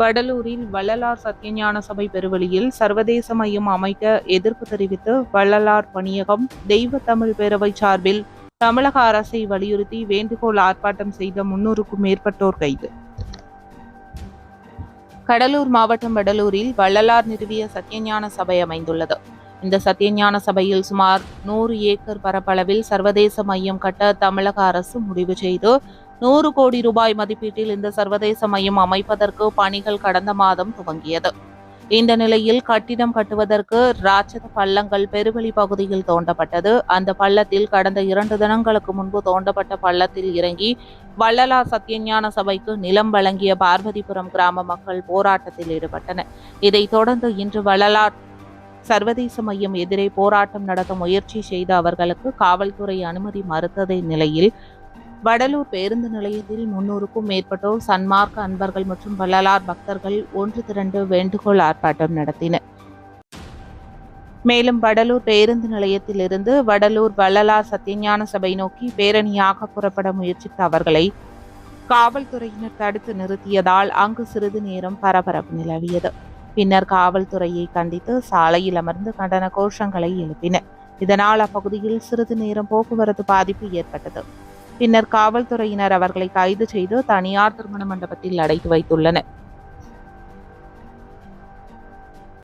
வடலூரில் வள்ளலார் சத்தியஞான சபை பெருவெளியில் சர்வதேச மையம் அமைக்க எதிர்ப்பு தெரிவித்து வள்ளலார் பணியகம் தெய்வ தமிழ் பேரவை சார்பில் தமிழக அரசை வலியுறுத்தி வேண்டுகோள் ஆர்ப்பாட்டம் செய்த முன்னூறுக்கும் மேற்பட்டோர் கைது. கடலூர் மாவட்டம் வடலூரில் வள்ளலார் நிறுவிய சத்தியஞான சபை அமைந்துள்ளது. இந்த சத்தியஞான சபையில் சுமார் நூறு ஏக்கர் பரப்பளவில் சர்வதேச மையம் கட்ட தமிழக அரசு முடிவு செய்து நூறு கோடி ரூபாய் மதிப்பீட்டில் இந்த சர்வதேச மையம் அமைப்பதற்கு பணிகள் கடந்த மாதம் துவங்கியது. இந்த நிலையில் கட்டிடம் கட்டுவதற்கு ராட்சத பள்ளங்கள் பெருவெளி பகுதியில் தோண்டப்பட்டது. அந்த பள்ளத்தில் கடந்த இரண்டு தினங்களுக்கு முன்பு தோண்டப்பட்ட பள்ளத்தில் இறங்கி வள்ளலார் சத்தியஞான சபைக்கு நிலம் வழங்கிய பார்வதிபுரம் கிராம மக்கள் போராட்டத்தில் ஈடுபட்டனர். இதைத் தொடர்ந்து இன்று வள்ளலார் சர்வதேச மையம் எதிரே போராட்டம் நடத்த முயற்சி செய்த அவர்களுக்கு காவல்துறை அனுமதி மறுத்ததை நிலையில் வடலூர் பேருந்து நிலையத்தில் முன்னூறுக்கும் மேற்பட்டோர் சன்மார்க்க அன்பர்கள் மற்றும் வள்ளலார் பக்தர்கள் ஒன்று திரண்டு வேண்டுகோள் ஆர்ப்பாட்டம் நடத்தினர். மேலும் வடலூர் பேருந்து நிலையத்திலிருந்து வடலூர் வள்ளலார் சத்தியஞான சபை நோக்கி பேரணியாக புறப்பட முயற்சித்த அவர்களை காவல்துறையினர் தடுத்து நிறுத்தியதால் அங்கு சிறிது நேரம் பரபரப்பு நிலவியது. பின்னர் காவல்துறையை கண்டித்து சாலையில் அமர்ந்து கண்டன கோஷங்களை எழுப்பினர். இதனால் அப்பகுதியில் சிறிது நேரம் போக்குவரத்து பாதிப்பு ஏற்பட்டது. பின்னர் காவல்துறையினர் அவர்களை கைது செய்து தனியார் திருமண மண்டபத்தில் அடைத்து வைத்துள்ளனர்.